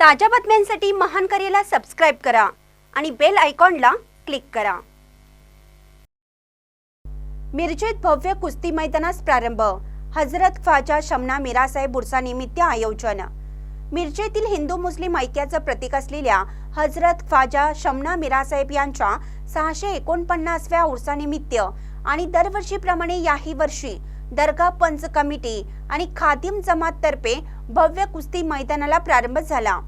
ताज्या बातम्यांसाठी महान करेला सबस्क्राईब करा आणि बेल आयकॉनला क्लिक करा. मिरजेत भव्य कुस्ती मैदानास प्रारंभ. हजरत ख्वाजा शमना मिरासाहेब उर्सानिमित्त आयोजन. मिरजेतील हिंदू मुस्लिम ऐक्याचं प्रतीक असलेल्या हजरत ख्वाजा शमना मिरासाहेब यांच्या सहाशे एकोणपन्नासव्या उर्सानिमित्त आणि दरवर्षीप्रमाणे याही वर्षी दर्गा पंच कमिटी आणि खादिम जमात तर्फे भव्य कुस्ती मैदानाला प्रारंभ झाला.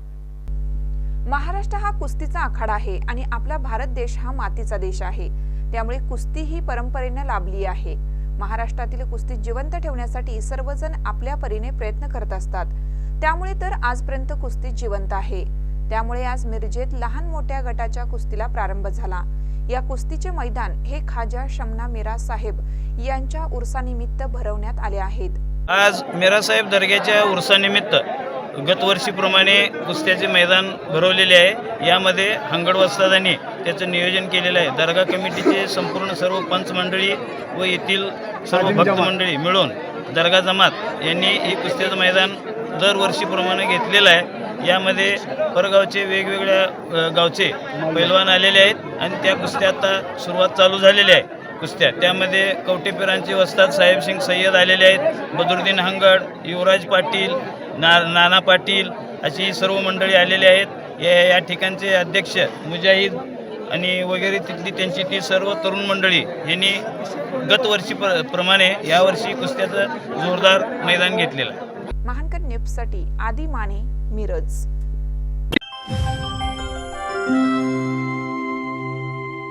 महाराष्ट्र हा कुस्तीचा आखाडा आहे आणि आपला भारत देश हा मातीचा देश आहे. त्यामुळे कुस्ती ही परंपरेनं लाभली आहे. महाराष्ट्रातील कुस्ती जिवंत ठेवण्यासाठी सर्वजण आपल्या परीने प्रयत्न करत असतात. त्यामुळे तर आजपर्यंत कुस्ती जिवंत आहे. त्यामुळे आज मिरजेत लहान मोठ्या गटाच्या कुस्तीला प्रारंभ झाला. या कुस्तीचे मैदान हे खाजा शमना मिरा साहेब यांच्या उर्सानिमित्त भरवण्यात आले आहेत. आज मिरासाहेब दर्ग्याच्या उर्सानिमित्त गतवर्षीप्रमाणे कुस्त्याचे मैदान भरवलेले आहे. यामध्ये हंगड वस्तादांनी त्याचं नियोजन केलेलं आहे. दर्गा कमिटीचे संपूर्ण सर्व पंच मंडळी व येथील सर्व भक्त मंडळी मिळून दर्गा जमात यांनी हे कुस्त्याचं मैदान दरवर्षीप्रमाणे घेतलेलं आहे. यामध्ये परगावचे वेगवेगळ्या गावचे पैलवान आलेले आहेत आणि त्या कुस्त्या आता सुरुवात चालू झालेली आहे कुस्त्या. त्यामध्ये कवटेपिरांचे वस्ताद साहेबसिंग सय्यद आलेले आहेत बदरुद्दीन हंगड युवराज पाटील ना नाना पाटील अशी सर्व मंडळी आलेली आहेत. या या ठिकाणचे अध्यक्ष मुजाहिद आणि वगैरे तिथली त्यांची ती सर्व तरुण मंडळी यांनी गतवर्षी प्र प्रमाणे यावर्षी कुस्त्याचं जोरदार मैदान घेतलेलं आहे. महानकर न्यूजसाठी आदी माने मिरज.